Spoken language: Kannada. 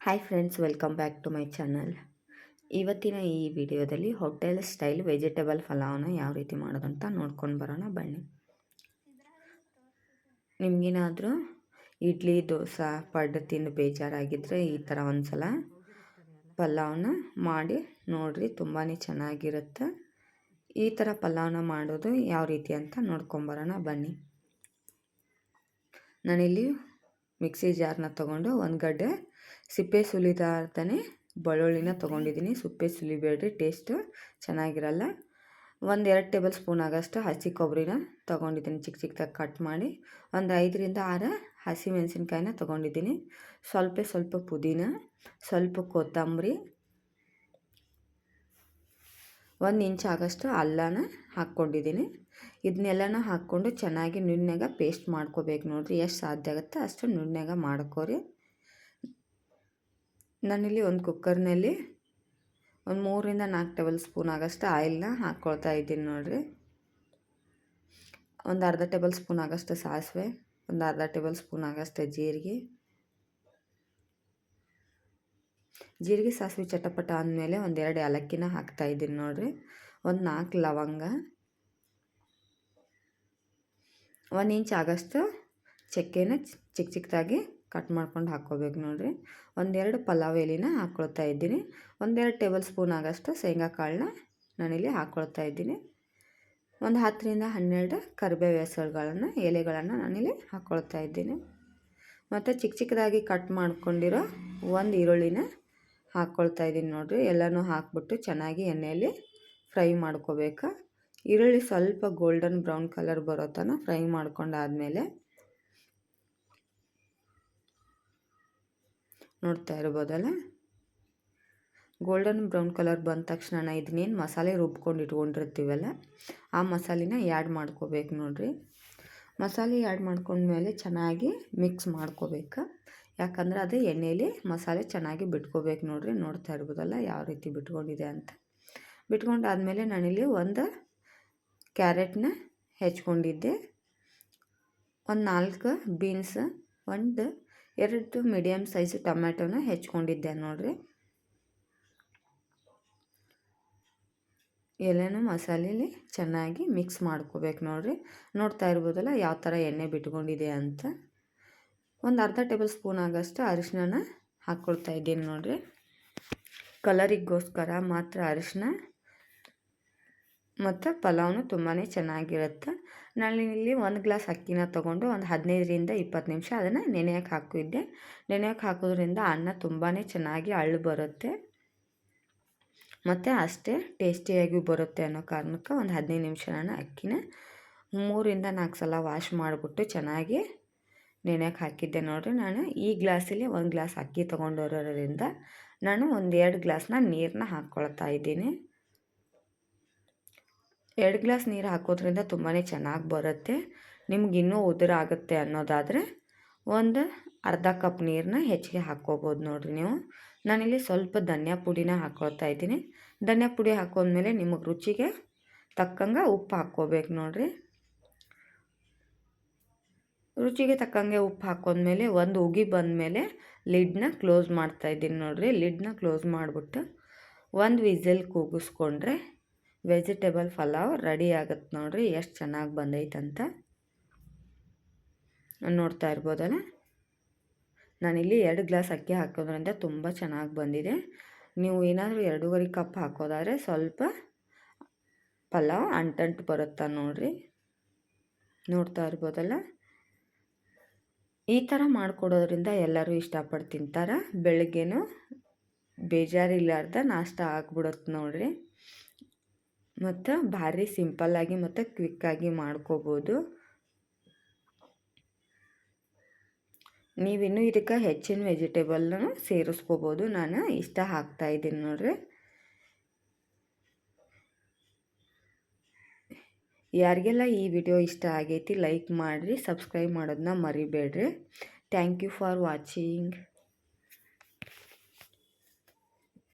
Hi friends welcome back to my channel ಇವತ್ತಿನ ಈ ವಿಡಿಯೋದಲ್ಲಿ ಹೋಟೆಲ್ ಸ್ಟೈಲ್ ವೆಜಿಟೇಬಲ್ ಪಲಾವ್ನ ಯಾವ ರೀತಿ ಮಾಡೋದಂತ ನೋಡ್ಕೊಂಡು ಬರೋಣ, ಬನ್ನಿ. ನಿಮಗೇನಾದರೂ ಇಡ್ಲಿ, ದೋಸೆ, ಪಡ್ಡು ತಿಂದು ಬೇಜಾರಾಗಿದ್ದರೆ ಈ ಥರ ಒಂದು ಸಲ ಪಲಾವ್ನ ಮಾಡಿ ನೋಡಿರಿ ತುಂಬಾ ಚೆನ್ನಾಗಿರುತ್ತೆ. ಈ ಥರ ಪಲಾವ್ನ ಮಾಡೋದು ಯಾವ ರೀತಿ ಅಂತ ನೋಡ್ಕೊಂಬರೋಣ ಬನ್ನಿ. ನಾನಿಲ್ಲಿ ಮಿಕ್ಸಿ ಜಾರ್ನ ತೊಗೊಂಡು ಒಂದು ಗಡ್ಡೆ ಸಿಪ್ಪೆ ಸುಲಿದಾರ್ತಾನೆ ಬೆಳ್ಳುಳ್ಳಿನ ತೊಗೊಂಡಿದ್ದೀನಿ. ಸಿಪ್ಪೆ ಸುಲಿಬೇಡ್ರಿ ಟೇಸ್ಟು ಚೆನ್ನಾಗಿರಲ್ಲ. ಒಂದು ಎರಡು ಟೇಬಲ್ ಸ್ಪೂನ್ ಆಗೋಷ್ಟು ಹಸಿ ಕೊಬ್ಬರಿನ ತೊಗೊಂಡಿದ್ದೀನಿ. ಚಿಕ್ಕ ಚಿಕ್ಕದಾಗಿ ಕಟ್ ಮಾಡಿ ಒಂದು ಐದರಿಂದ ಆರು ಹಸಿ ಮೆಣಸಿನ್ಕಾಯಿನ ತೊಗೊಂಡಿದ್ದೀನಿ. ಸ್ವಲ್ಪ ಸ್ವಲ್ಪ ಪುದೀನ ಸ್ವಲ್ಪ ಕೊತ್ತಂಬರಿ ಒಂದು ಇಂಚ್ ಆಗೋಷ್ಟು ಅಲ್ಲನ ಹಾಕ್ಕೊಂಡಿದ್ದೀನಿ. ಇದನ್ನೆಲ್ಲನೂ ಹಾಕ್ಕೊಂಡು ಚೆನ್ನಾಗಿ ನುಣ್ಣಗೆ ಪೇಸ್ಟ್ ಮಾಡ್ಕೋಬೇಕು ನೋಡಿರಿ. ಎಷ್ಟು ಸಾಧ್ಯ ಆಗುತ್ತೆ ಅಷ್ಟು ನುಣ್ಣಗೆ ಮಾಡ್ಕೋರಿ. ನಾನಿಲ್ಲಿ ಒಂದು ಕುಕ್ಕರ್ನಲ್ಲಿ ಒಂದು ಮೂರಿಂದ ನಾಲ್ಕು ಟೇಬಲ್ ಸ್ಪೂನ್ ಆಗೋಷ್ಟು ಆಯಿಲ್ನ ಹಾಕ್ಕೊಳ್ತಾ ಇದ್ದೀನಿ ನೋಡಿರಿ. ಒಂದು ಅರ್ಧ ಟೇಬಲ್ ಸ್ಪೂನ್ ಆಗಷ್ಟು ಸಾಸಿವೆ, ಒಂದು ಅರ್ಧ ಟೇಬಲ್ ಸ್ಪೂನ್ ಆಗೋಷ್ಟು ಜೀರಿಗೆ. ಜೀರಿಗೆ, ಸಾಸಿವೆ ಚಟಪಟ ಆದಮೇಲೆ ಒಂದೆರಡು ಏಲಕ್ಕಿನ ಹಾಕ್ತಾಯಿದ್ದೀನಿ ನೋಡಿರಿ. ಒಂದು ನಾಲ್ಕು ಲವಂಗ, ಒಂದು ಇಂಚ್ ಆಗೋಷ್ಟು ಚಕ್ಕೆನ ಚಿಕ್ಕ ಚಿಕ್ಕದಾಗಿ ಕಟ್ ಮಾಡ್ಕೊಂಡು ಹಾಕ್ಕೋಬೇಕು ನೋಡಿರಿ. ಒಂದೆರಡು ಪಲಾವ್ ಎಲೆನ ಹಾಕ್ಕೊಳ್ತಾ ಇದ್ದೀನಿ. ಒಂದೆರಡು ಟೇಬಲ್ ಸ್ಪೂನ್ ಆಗೋಷ್ಟು ಶೇಂಗಾ ಕಾಳನ್ನ ನಾನಿಲ್ಲಿ ಹಾಕ್ಕೊಳ್ತಾ ಇದ್ದೀನಿ. ಒಂದು ಹತ್ತರಿಂದ ಹನ್ನೆರಡು ಕರಿಬೇವು ಹೆಸರುಗಳನ್ನು ಎಲೆಗಳನ್ನು ನಾನಿಲ್ಲಿ ಹಾಕ್ಕೊಳ್ತಾ ಇದ್ದೀನಿ. ಮತ್ತು ಚಿಕ್ಕ ಚಿಕ್ಕದಾಗಿ ಕಟ್ ಮಾಡ್ಕೊಂಡಿರೋ ಒಂದು ಈರುಳ್ಳಿನ ಹಾಕ್ಕೊಳ್ತಾ ಇದ್ದೀನಿ ನೋಡಿರಿ. ಎಲ್ಲನೂ ಹಾಕ್ಬಿಟ್ಟು ಚೆನ್ನಾಗಿ ಎಣ್ಣೆಯಲ್ಲಿ ಫ್ರೈ ಮಾಡ್ಕೋಬೇಕು. ಈರುಳ್ಳಿ ಸ್ವಲ್ಪ ಗೋಲ್ಡನ್ ಬ್ರೌನ್ ಕಲರ್ ಬರೋ ತನಕ ಫ್ರೈ ಮಾಡ್ಕೊಂಡಾದಮೇಲೆ ನೋಡ್ತಾ ಇರ್ಬೋದಲ್ಲ? ಗೋಲ್ಡನ್ ಬ್ರೌನ್ ಕಲರ್ ಬಂದ ತಕ್ಷಣ ಇದನ್ನೇನು ಮಸಾಲೆ ರುಬ್ಕೊಂಡು ಇಟ್ಕೊಂಡಿರ್ತೀವಲ್ಲ, ಆ ಮಸಾಲೆನ ಆ್ಯಡ್ ಮಾಡ್ಕೋಬೇಕು ನೋಡಿರಿ. ಮಸಾಲೆ ಆ್ಯಡ್ ಮಾಡ್ಕೊಂಡ್ಮೇಲೆ ಚೆನ್ನಾಗಿ ಮಿಕ್ಸ್ ಮಾಡ್ಕೋಬೇಕು. ಯಾಕಂದ್ರೆ ಅದು ಎಣ್ಣೆಯಲ್ಲಿ ಮಸಾಲೆ ಚೆನ್ನಾಗಿ ಬಿಟ್ಕೋಬೇಕು ನೋಡಿರಿ, ನೋಡ್ತಾ ಇರ್ಬೋದಲ್ಲ ಯಾವ ರೀತಿ ಬಿಟ್ಕೊಂಡಿದೆ ಅಂತ. ಬಿಟ್ಕೊಂಡಾದ್ಮೇಲೆ ನಾನಿಲ್ಲಿ ಒಂದು ಕ್ಯಾರೆಟ್ನ ಹೆಚ್ಕೊಂಡಿದ್ದೆ. ಒಂದು ನಾಲ್ಕು ಬೀನ್ಸ್, ಒಂದು ಎರಡು ಮೀಡಿಯಮ್ ಸೈಜ್ ಟೊಮ್ಯಾಟೋನ ಹೆಚ್ಕೊಂಡಿದ್ದೆ ನೋಡಿರಿ. ಎಲೆನೂ ಮಸಾಲೆಲಿ ಚೆನ್ನಾಗಿ ಮಿಕ್ಸ್ ಮಾಡ್ಕೋಬೇಕು ನೋಡಿರಿ. ನೋಡ್ತಾ ಇರ್ಬೋದಲ್ಲ ಯಾವ ಥರ ಎಣ್ಣೆ ಬಿಟ್ಕೊಂಡಿದೆ ಅಂತ. ಒಂದು ಅರ್ಧ ಟೇಬಲ್ ಸ್ಪೂನ್ ಆಗೋಷ್ಟು ಅರಿಶಿನ ಹಾಕ್ಕೊಳ್ತಾ ಇದ್ದೀನಿ ನೋಡಿರಿ. ಕಲರಿಗೋಸ್ಕರ ಮಾತ್ರ ಅರಿಶಿನ ಮತ್ತು ಪಲಾವ್ನು ತುಂಬಾ ಚೆನ್ನಾಗಿರುತ್ತೆ. ನಾನು ಇಲ್ಲಿ ಒಂದು ಗ್ಲಾಸ್ ಅಕ್ಕಿನ ತೊಗೊಂಡು ಒಂದು ಹದಿನೈದರಿಂದ ಇಪ್ಪತ್ತು ನಿಮಿಷ ಅದನ್ನು ನೆನೆಯೋಕೆ ಹಾಕಿದ್ದೆ. ನೆನೆಯೋಕೆ ಹಾಕೋದ್ರಿಂದ ಅನ್ನ ತುಂಬಾ ಚೆನ್ನಾಗಿ ಅಳ್ಳು ಬರುತ್ತೆ. ಮತ್ತು ಅಷ್ಟೇ ಟೇಸ್ಟಿಯಾಗಿ ಬರುತ್ತೆ ಅನ್ನೋ ಕಾರಣಕ್ಕೆ ಒಂದು ಹದಿನೈದು ನಿಮಿಷ ನಾನು ಅಕ್ಕಿನ ಮೂರಿಂದ ನಾಲ್ಕು ಸಲ ವಾಶ್ ಮಾಡಿಬಿಟ್ಟು ಚೆನ್ನಾಗಿ ನೆನೆಯೋಕೆ ಹಾಕಿದ್ದೆ. ನೋಡಿರಿ, ನಾನು ಈ ಗ್ಲಾಸಲ್ಲಿ ಒಂದು ಗ್ಲಾಸ್ ಅಕ್ಕಿ ತೊಗೊಂಡಿರೋದ್ರಿಂದ ನಾನು ಒಂದು ಎರಡು ಗ್ಲಾಸ್ನ ನೀರನ್ನ ಹಾಕ್ಕೊಳ್ತಾ ಇದ್ದೀನಿ. ಎರಡು ಗ್ಲಾಸ್ ನೀರು ಹಾಕೋದ್ರಿಂದ ತುಂಬಾ ಚೆನ್ನಾಗಿ ಬರುತ್ತೆ. ನಿಮ್ಗೆ ಇನ್ನೂ ಉದುರು ಆಗುತ್ತೆ ಅನ್ನೋದಾದರೆ ಒಂದು ಅರ್ಧ ಕಪ್ ನೀರನ್ನ ಹೆಚ್ಚಿಗೆ ಹಾಕ್ಕೋಬೋದು ನೋಡಿರಿ ನೀವು. ನಾನಿಲ್ಲಿ ಸ್ವಲ್ಪ ಧನಿಯಾ ಪುಡಿನ ಹಾಕ್ಕೊಳ್ತಾ ಇದ್ದೀನಿ. ಧನಿಯಾ ಪುಡಿ ಹಾಕೊಂಡ್ಮೇಲೆ ನಿಮಗೆ ರುಚಿಗೆ ತಕ್ಕಂಗೆ ಉಪ್ಪು ಹಾಕ್ಕೋಬೇಕು ನೋಡಿರಿ. ರುಚಿಗೆ ತಕ್ಕಂಗೆ ಉಪ್ಪು ಹಾಕೊಂಡ್ಮೇಲೆ ಒಂದು ಉಗಿ ಬಂದಮೇಲೆ ಲಿಡ್ನ ಕ್ಲೋಸ್ ಮಾಡ್ತಾಯಿದ್ದೀನಿ ನೋಡಿರಿ. ಲಿಡ್ನ ಕ್ಲೋಸ್ ಮಾಡಿಬಿಟ್ಟು ಒಂದು ವಿಸಲ್ ಕೂಗಿಸ್ಕೊಂಡ್ರೆ ವೆಜಿಟೇಬಲ್ ಪಲಾವ್ ರೆಡಿ ಆಗುತ್ತೆ ನೋಡಿರಿ, ಎಷ್ಟು ಚೆನ್ನಾಗಿ ಬಂದೈತಂತ. ನೋಡ್ತಾ ಇರ್ಬೋದಲ್ಲ? ನಾನಿಲ್ಲಿ ಎರಡು ಗ್ಲಾಸ್ ಅಕ್ಕಿ ಹಾಕೋದ್ರಿಂದ ತುಂಬ ಚೆನ್ನಾಗಿ ಬಂದಿದೆ. ನೀವು ಏನಾದರೂ ಎರಡೂವರೆ ಕಪ್ ಹಾಕೋದಾದ್ರೆ ಸ್ವಲ್ಪ ಪಲಾವ್ ಅಂಟಂಟು ಬರುತ್ತಾ ನೋಡಿರಿ. ನೋಡ್ತಾ ಇರ್ಬೋದಲ್ಲ? ಈ ಥರ ಮಾಡಿಕೊಡೋದ್ರಿಂದ ಎಲ್ಲರೂ ಇಷ್ಟಪಟ್ಟು ತಿಂತಾರೆ. ಬೆಳಗ್ಗೆನೂ ಬೇಜಾರಿಲ್ಲಾರ್ದ ನಾಷ್ಟ ಆಗ್ಬಿಡುತ್ತೆ ನೋಡಿರಿ. ಮತ್ತು ಭಾರಿ ಸಿಂಪಲ್ಲಾಗಿ ಮತ್ತು ಕ್ವಿಕ್ಕಾಗಿ ಮಾಡ್ಕೋಬೋದು. ನೀವಿನ್ನೂ ಇದಕ್ಕೆ ಹೆಚ್ಚಿನ ವೆಜಿಟೇಬಲ್ನ ಸೇರಿಸ್ಕೋಬೋದು. ನಾನು ಇಷ್ಟ ಹಾಕ್ತಾಯಿದ್ದೀನಿ ನೋಡ್ರಿ. ಯಾರಿಗೆಲ್ಲ ಈ ವಿಡಿಯೋ ಇಷ್ಟ ಆಗೈತಿ ಲೈಕ್ ಮಾಡಿರಿ ಸಬ್ಸ್ಕ್ರೈಬ್ ಮಾಡೋದನ್ನ ಮರಿಬೇಡ್ರಿ. Thank you for watching